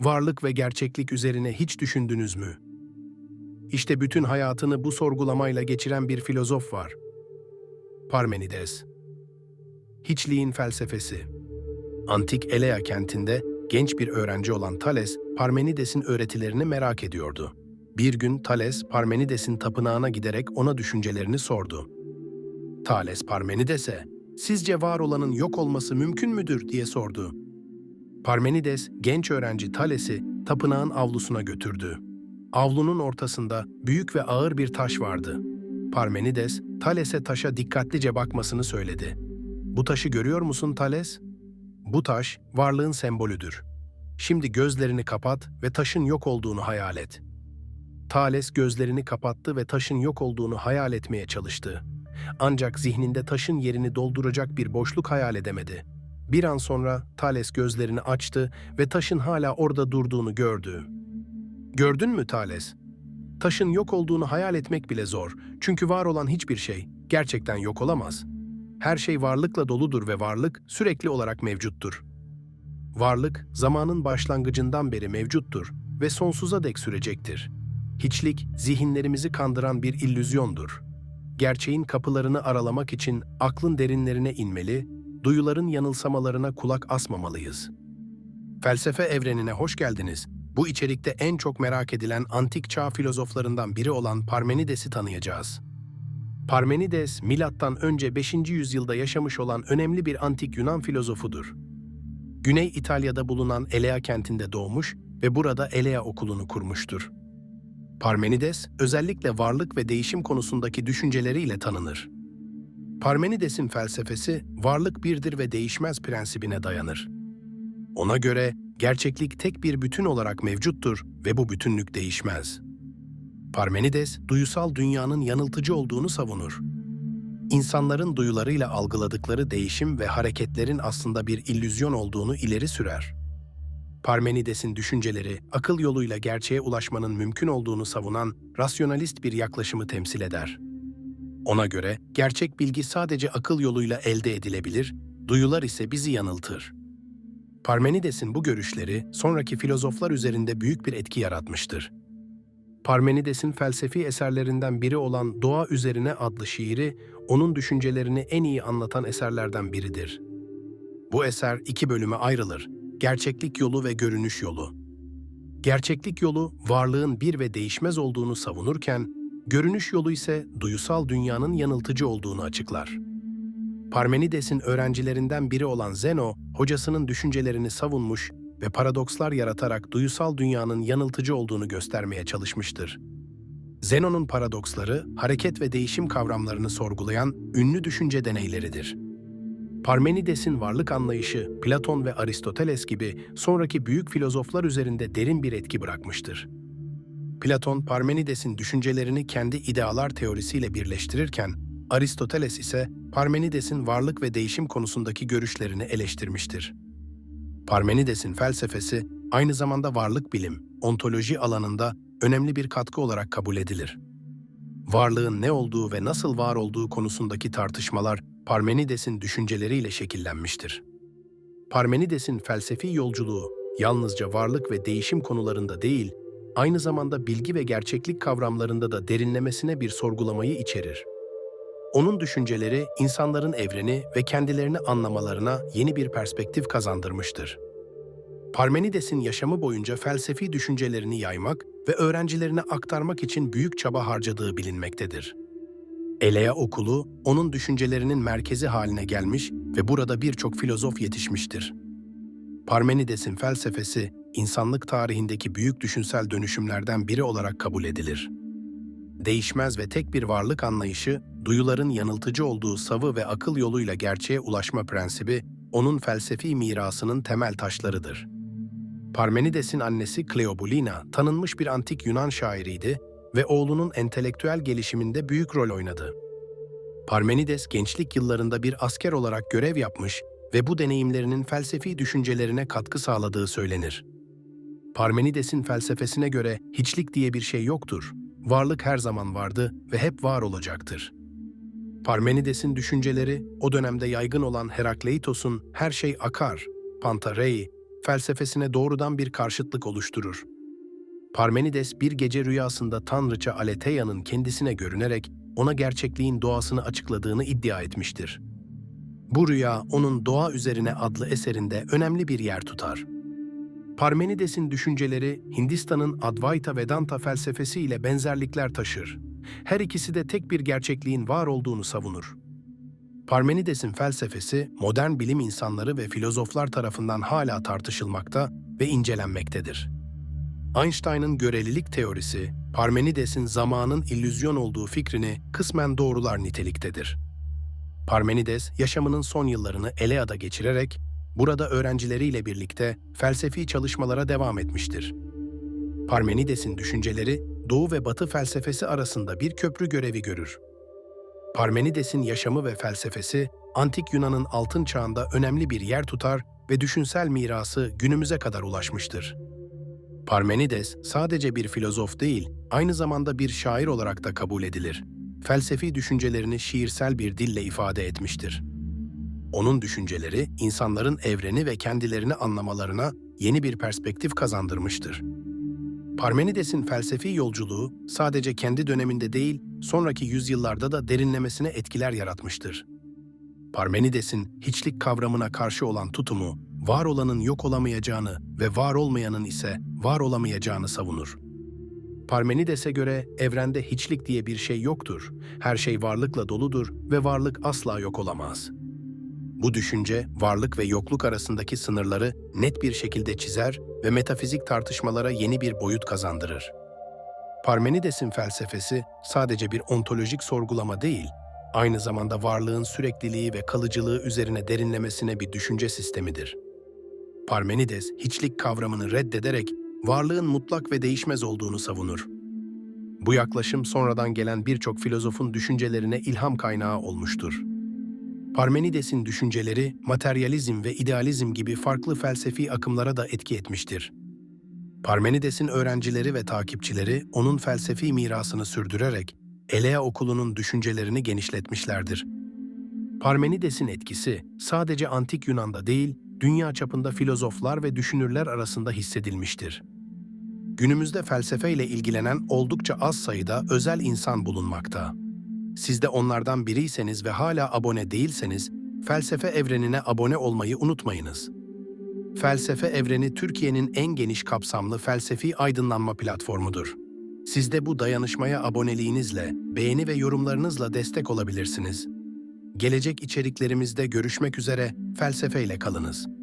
varlık ve gerçeklik üzerine hiç düşündünüz mü? İşte bütün hayatını bu sorgulamayla geçiren bir filozof var. Parmenides. Hiçliğin felsefesi. Antik Elea kentinde genç bir öğrenci olan Thales, Parmenides'in öğretilerini merak ediyordu. Bir gün Thales, Parmenides'in tapınağına giderek ona düşüncelerini sordu. Thales Parmenides'e, sizce var olanın yok olması mümkün müdür diye sordu. Parmenides, genç öğrenci Thales'i tapınağın avlusuna götürdü. Avlunun ortasında büyük ve ağır bir taş vardı. Parmenides, Thales'e taşa dikkatlice bakmasını söyledi. Bu taşı görüyor musun Thales? Bu taş, varlığın sembolüdür. Şimdi gözlerini kapat ve taşın yok olduğunu hayal et. Thales gözlerini kapattı ve taşın yok olduğunu hayal etmeye çalıştı. Ancak zihninde taşın yerini dolduracak bir boşluk hayal edemedi. Bir an sonra Thales gözlerini açtı ve taşın hala orada durduğunu gördü. Gördün mü Thales? Taşın yok olduğunu hayal etmek bile zor. Çünkü var olan hiçbir şey gerçekten yok olamaz. Her şey varlıkla doludur ve varlık sürekli olarak mevcuttur. Varlık zamanın başlangıcından beri mevcuttur ve sonsuza dek sürecektir. Hiçlik zihinlerimizi kandıran bir illüzyondur. Gerçeğin kapılarını aralamak için aklın derinlerine inmeli, duyuların yanılsamalarına kulak asmamalıyız. Felsefe evrenine hoş geldiniz. Bu içerikte en çok merak edilen antik çağ filozoflarından biri olan Parmenides'i tanıyacağız. Parmenides, milattan önce 5. yüzyılda yaşamış olan önemli bir antik Yunan filozofudur. Güney İtalya'da bulunan Elea kentinde doğmuş ve burada Elea okulunu kurmuştur. Parmenides, özellikle varlık ve değişim konusundaki düşünceleriyle tanınır. Parmenides'in felsefesi, varlık birdir ve değişmez prensibine dayanır. Ona göre, gerçeklik tek bir bütün olarak mevcuttur ve bu bütünlük değişmez. Parmenides, duyusal dünyanın yanıltıcı olduğunu savunur. İnsanların duyularıyla algıladıkları değişim ve hareketlerin aslında bir illüzyon olduğunu ileri sürer. Parmenides'in düşünceleri, akıl yoluyla gerçeğe ulaşmanın mümkün olduğunu savunan rasyonalist bir yaklaşımı temsil eder. Ona göre gerçek bilgi sadece akıl yoluyla elde edilebilir, duyular ise bizi yanıltır. Parmenides'in bu görüşleri sonraki filozoflar üzerinde büyük bir etki yaratmıştır. Parmenides'in felsefi eserlerinden biri olan Doğa Üzerine adlı şiiri, onun düşüncelerini en iyi anlatan eserlerden biridir. Bu eser iki bölüme ayrılır, gerçeklik yolu ve görünüş yolu. Gerçeklik yolu, varlığın bir ve değişmez olduğunu savunurken, görünüş yolu ise duyusal dünyanın yanıltıcı olduğunu açıklar. Parmenides'in öğrencilerinden biri olan Zeno, hocasının düşüncelerini savunmuş ve paradokslar yaratarak duyusal dünyanın yanıltıcı olduğunu göstermeye çalışmıştır. Zenon'un paradoksları, hareket ve değişim kavramlarını sorgulayan ünlü düşünce deneyleridir. Parmenides'in varlık anlayışı, Platon ve Aristoteles gibi sonraki büyük filozoflar üzerinde derin bir etki bırakmıştır. Platon, Parmenides'in düşüncelerini kendi idealar teorisiyle birleştirirken, Aristoteles ise Parmenides'in varlık ve değişim konusundaki görüşlerini eleştirmiştir. Parmenides'in felsefesi aynı zamanda varlık bilim, ontoloji alanında önemli bir katkı olarak kabul edilir. Varlığın ne olduğu ve nasıl var olduğu konusundaki tartışmalar Parmenides'in düşünceleriyle şekillenmiştir. Parmenides'in felsefi yolculuğu yalnızca varlık ve değişim konularında değil, aynı zamanda bilgi ve gerçeklik kavramlarında da derinlemesine bir sorgulamayı içerir. Onun düşünceleri insanların evreni ve kendilerini anlamalarına yeni bir perspektif kazandırmıştır. Parmenides'in yaşamı boyunca felsefi düşüncelerini yaymak ve öğrencilerine aktarmak için büyük çaba harcadığı bilinmektedir. Elea okulu, onun düşüncelerinin merkezi haline gelmiş ve burada birçok filozof yetişmiştir. Parmenides'in felsefesi, insanlık tarihindeki büyük düşünsel dönüşümlerden biri olarak kabul edilir. Değişmez ve tek bir varlık anlayışı, duyuların yanıltıcı olduğu savı ve akıl yoluyla gerçeğe ulaşma prensibi, onun felsefi mirasının temel taşlarıdır. Parmenides'in annesi Kleobulina, tanınmış bir antik Yunan şairiydi ve oğlunun entelektüel gelişiminde büyük rol oynadı. Parmenides gençlik yıllarında bir asker olarak görev yapmış ve bu deneyimlerinin felsefi düşüncelerine katkı sağladığı söylenir. Parmenides'in felsefesine göre hiçlik diye bir şey yoktur. Varlık her zaman vardı ve hep var olacaktır. Parmenides'in düşünceleri o dönemde yaygın olan Herakleitos'un her şey akar, Pantarei felsefesine doğrudan bir karşıtlık oluşturur. Parmenides bir gece rüyasında tanrıça Aletheia'nın kendisine görünerek ona gerçekliğin doğasını açıkladığını iddia etmiştir. Bu rüya onun Doğa Üzerine adlı eserinde önemli bir yer tutar. Parmenides'in düşünceleri Hindistan'ın Advaita Vedanta felsefesi ile benzerlikler taşır. Her ikisi de tek bir gerçekliğin var olduğunu savunur. Parmenides'in felsefesi modern bilim insanları ve filozoflar tarafından hala tartışılmakta ve incelenmektedir. Einstein'ın görelilik teorisi, Parmenides'in zamanın illüzyon olduğu fikrini kısmen doğrular niteliktedir. Parmenides, yaşamının son yıllarını Elea'da geçirerek, burada öğrencileriyle birlikte felsefi çalışmalara devam etmiştir. Parmenides'in düşünceleri, Doğu ve Batı felsefesi arasında bir köprü görevi görür. Parmenides'in yaşamı ve felsefesi, Antik Yunan'ın altın çağında önemli bir yer tutar ve düşünsel mirası günümüze kadar ulaşmıştır. Parmenides sadece bir filozof değil, aynı zamanda bir şair olarak da kabul edilir. Felsefi düşüncelerini şiirsel bir dille ifade etmiştir. Onun düşünceleri insanların evreni ve kendilerini anlamalarına yeni bir perspektif kazandırmıştır. Parmenides'in felsefi yolculuğu sadece kendi döneminde değil, sonraki yüzyıllarda da derinlemesine etkiler yaratmıştır. Parmenides'in hiçlik kavramına karşı olan tutumu, var olanın yok olamayacağını ve var olmayanın ise var olamayacağını savunur. Parmenides'e göre evrende hiçlik diye bir şey yoktur. Her şey varlıkla doludur ve varlık asla yok olamaz. Bu düşünce, varlık ve yokluk arasındaki sınırları net bir şekilde çizer ve metafizik tartışmalara yeni bir boyut kazandırır. Parmenides'in felsefesi sadece bir ontolojik sorgulama değil, aynı zamanda varlığın sürekliliği ve kalıcılığı üzerine derinlemesine bir düşünce sistemidir. Parmenides, hiçlik kavramını reddederek varlığın mutlak ve değişmez olduğunu savunur. Bu yaklaşım sonradan gelen birçok filozofun düşüncelerine ilham kaynağı olmuştur. Parmenides'in düşünceleri materyalizm ve idealizm gibi farklı felsefi akımlara da etki etmiştir. Parmenides'in öğrencileri ve takipçileri onun felsefi mirasını sürdürerek Elea okulunun düşüncelerini genişletmişlerdir. Parmenides'in etkisi sadece antik Yunan'da değil, dünya çapında filozoflar ve düşünürler arasında hissedilmiştir. Günümüzde felsefeyle ilgilenen oldukça az sayıda özel insan bulunmakta. Siz de onlardan biriyseniz ve hala abone değilseniz, Felsefe Evreni'ne abone olmayı unutmayınız. Felsefe Evreni Türkiye'nin en geniş kapsamlı felsefi aydınlanma platformudur. Siz de bu dayanışmaya aboneliğinizle, beğeni ve yorumlarınızla destek olabilirsiniz. Gelecek içeriklerimizde görüşmek üzere, felsefeyle kalınız.